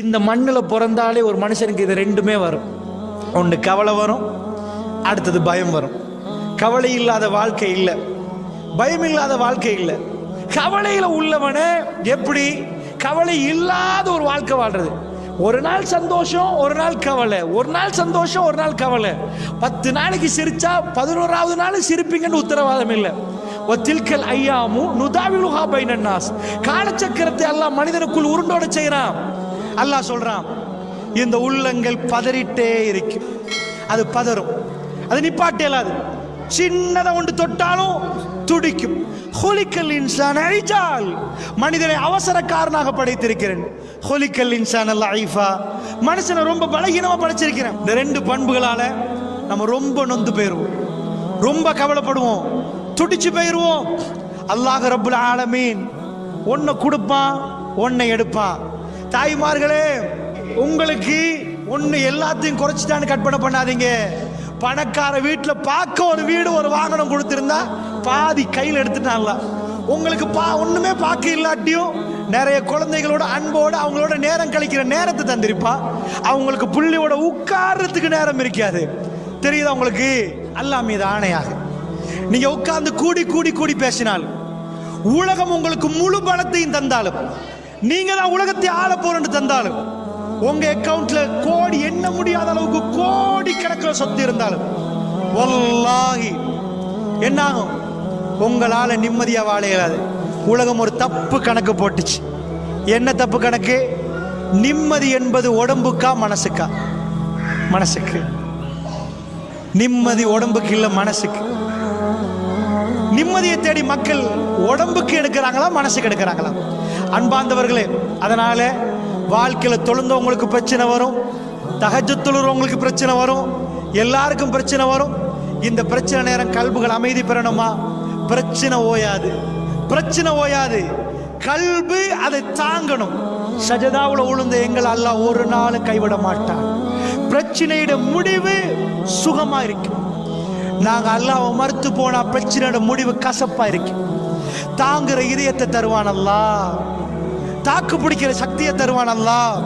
இந்த மண்ணில் பிறந்தாலே ஒரு மனுஷனுக்கு இது ரெண்டுமே வரும். ஒன்று கவலை வரும் அடுத்தது பயம் வரும். கவலை இல்லாத வாழ்க்கை இல்லை. பயம் இல்லாத வாழ்க்கை இல்லை. கவலையில் உள்ளவனே எப்படி? கவலை இல்லாத ஒரு வாழ்க்கை வாழ்றது. ஒரு நாள் சந்தோஷம் ஒரு நாள் கவலை. ஒரு நாள் சந்தோஷம் ஒரு நாள் கவலை. பத்து நாளைக்கு சிரிச்சா பதினோராவது நாள் சிரிப்பீங்கன்னு உத்தரவாதம் இல்லை. ஒத்தில்கல் ஐயாமு நுதாவிலுஹா பைனன்னாஸ். காலச்சக்கரத்தை எல்லாம் மனிதனுக்குள் உருண்டோட செய்கிறான் அல்லாஹ் சொல்றான் இந்த உள்ளங்கள் பதறிட்டே இருக்கும். அது பதறும். அது நிப்பாட்டே இல்லாது. சின்னதை ஒன்று தொட்டாலும் துடிக்கும். ஹொலிக்கல் இன்சான் அழிஜால் மனிதனை அவசரக்காரனாக படைத்திருக்கிறேன். ஹொலிக்கல் இன்சான் அல்ல ஐஃபா மனுஷனை ரொம்ப பலகீனமாக படைச்சிருக்கிறேன். இந்த ரெண்டு பண்புகளால் நம்ம ரொம்ப நொந்து போயிடுவோம் ரொம்ப கவலைப்படுவோம். துடிச்சு போயிடுவோம் அல்லாஹ் ரப்புல் ஆலமீன். ஒன்றை கொடுப்பான் ஒன்றை எடுப்பான். தாய்மார்களே உங்களுக்கு ஒன்று எல்லாத்தையும் குறைச்சிட்டான்னு கற்பனை பண்ணாதீங்க. பணக்கார வீட்டில் பார்க்க ஒரு வீடு ஒரு வாகனம் கொடுத்துருந்தா பாதி கையில் எடுத்துட்டான்ல உங்களுக்கு பா ஒன்றுமே பார்க்க இல்லாட்டியும் நிறைய குழந்தைகளோட அன்போடு அவங்களோட நேரம் கழிக்கிற நேரத்தை தந்திருப்பா. அவங்களுக்கு புள்ளியோட உட்கார்றதுக்கு நேரம் இருக்காது. தெரியுதா உங்களுக்கு? அல்லாஹ் மீது ஆணையாக. நீங்கள் உட்கார்ந்து கூடி கூடி கூடி பேசினால் உலகம் உங்களுக்கு முழு பலத்தையும் தந்தாலும் நீங்க தான் உலகத்தை ஆள போறேன்னு தந்தாலும் உங்க அக்கவுண்ட்ல கோடி எண்ண முடியாத அளவுக்கு கோடி கணக்கில் சொத்து இருந்தாலும் ஒல்லாகி என்னாகும் உங்களால நிம்மதியா வாழ இயலாது. உலகம் ஒரு தப்பு கணக்கு போட்டுச்சு. என்ன தப்பு கணக்கு? நிம்மதி என்பது உடம்புக்கா மனசுக்கா? மனசுக்கு. நிம்மதி உடம்புக்கு இல்லை மனசுக்கு. நிம்மதியை தேடி மக்கள் உடம்புக்கு எடுக்கிறாங்களா மனசுக்கு எடுக்கிறாங்களா? அன்பார்ந்தவர்களே அதனால வாழ்க்கையில் தொழுந்தவங்களுக்கு பிரச்சனை வரும் தகஜ தொழுறவங்களுக்கு பிரச்சனை வரும் எல்லாருக்கும் பிரச்சனை வரும். இந்த பிரச்சனை நேரம் கல்புகள் அமைதி பெறணுமா? பிரச்சனை ஓயாது. பிரச்சனை ஓயாது. கல்பு அதை தாங்கணும். சஜதாவுல உளுந்த எங்கள் அல்லாஹ் ஒரு நாளும் கைவிட மாட்டான். பிரச்சனையிட முடிவு சுகமா இருக்கும். நாங்க அல்லாஹ்வை மறுத்து போனா பிரச்சனையோட முடிவு கசப்பா இருக்கு. தாங்குற இதயத்தை தருவான் தாக்கு பிடிக்கிற சக்தியை தருவான் அல்லாஹ்.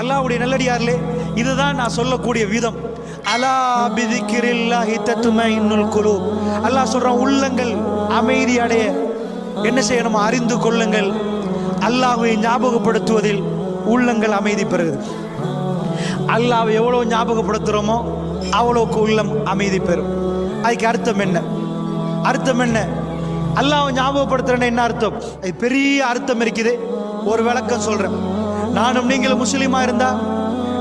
அல்லாஹ்வுடைய நல்லடியார்களே இதுதான் நான் சொல்லக்கூடிய விதம். அலா பிதிக்கிரில்லாஹி தத்துமைன்னுல் குழு அல்லாஹ் சொல்றான் உள்ளங்கள் அமைதி அடைய. என்ன செய்யணும் அறிந்து கொள்ளுங்கள். அல்லாஹுவை ஞாபகப்படுத்துவதில் உள்ளங்கள் அமைதி பெறுகிறது. அல்லாஹ் எவ்வளவு ஞாபகப்படுத்துகிறோமோ அவ்வளோக்கு உள்ளம் அமைதி பெறும். அதுக்கு அர்த்தம் என்ன? அர்த்தம் என்ன? அல்லாஹ் ஞாபகப்படுத்துறேன்னு என்ன அர்த்தம்? அது பெரிய அர்த்தம் இருக்குது. ஒரு விளக்கம் சொல்றேன். நானும் நீங்களும் முஸ்லீமா இருந்தா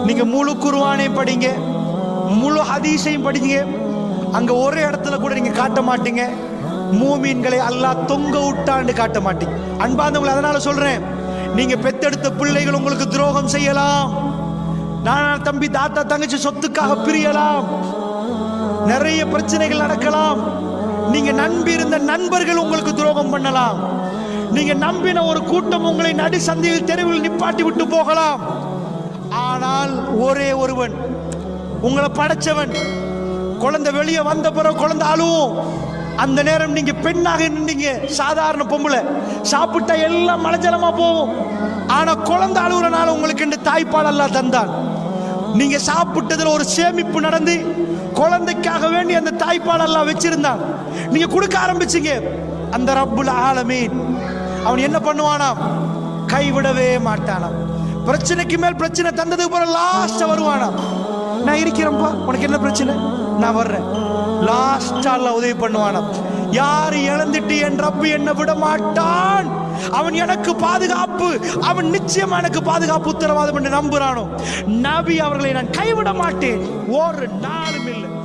நீங்க முழு குருவானையும் படிங்க முழு ஹதீஸையும் படிங்க. அங்க ஒரு இடத்துல கூட நீங்க காட்ட மாட்டீங்க. மூமீன்களை அல்லாஹ் தொங்க விட்டான்னு காட்ட மாட்டீங்க. அன்பாந்தவங்களை அதனால சொல்றேன். நீங்க பெத்தெடுத்த பிள்ளைகள் உங்களுக்கு துரோகம் செய்யலாம். நான் தம்பி தாத்தா தங்கச்சி சொத்துக்காக பிரியலாம். நிறைய பிரச்சனைகள் நடக்கலாம். நீங்க நம்பி இருந்த நண்பர்கள் உங்களுக்கு துரோகம் பண்ணலாம். நீங்க நம்பின ஒரு கூட்டம் உங்களை நடு சந்தையில் தெருவில் நிப்பாட்டி விட்டு போகலாம். ஆனால் ஒரே ஒருவன் உங்களை படைச்சவன். குழந்தை வெளியே வந்த பிறகு குழந்தை அழுவும். அந்த நேரம் நீங்க பெண்ணாக நின்றீங்க சாதாரண பொம்பளை. சாப்பிட்டா எல்லாம் மலஜலமா போகும். ஆனா குழந்தை அழுகுறனால உங்களுக்கு என்று தாய்ப்பால் எல்லாம் தந்தான். நீங்க சாப்பிட்டதுல ஒரு சேமிப்பு நடந்து குழந்தைக்காக வேண்டி அந்த தாய்ப்பால் எல்லாம் வச்சிருந்தான். நீங்க கொடுக்க ஆரம்பிச்சீங்க. அந்த ரப்புல் ஆலமீன். அவன் என்ன பண்ணுவானாம் கைவிடவே மாட்டானாம். பிரச்சனைக்கு மேல் பிரச்சனை தந்ததுக்கு பிறகு லாஸ்ட் வருவானாம். நான் இருக்கிறேன்ப்பா உனக்கு என்ன பிரச்சனை? நான் வர்றேன். லாஸ்டா உதவி பண்ணுவானாம். யார் இழந்துட்டு என் ரப்பு என்ன விட மாட்டான் அவன் எனக்கு பாதுகாப்பு. அவன் நிச்சயமா எனக்கு பாதுகாப்பு உத்தரவாதம் என்று நம்புறானோ நபி அவர்களை நான் கைவிட மாட்டேன். ஒரு நாளும் இல்லை.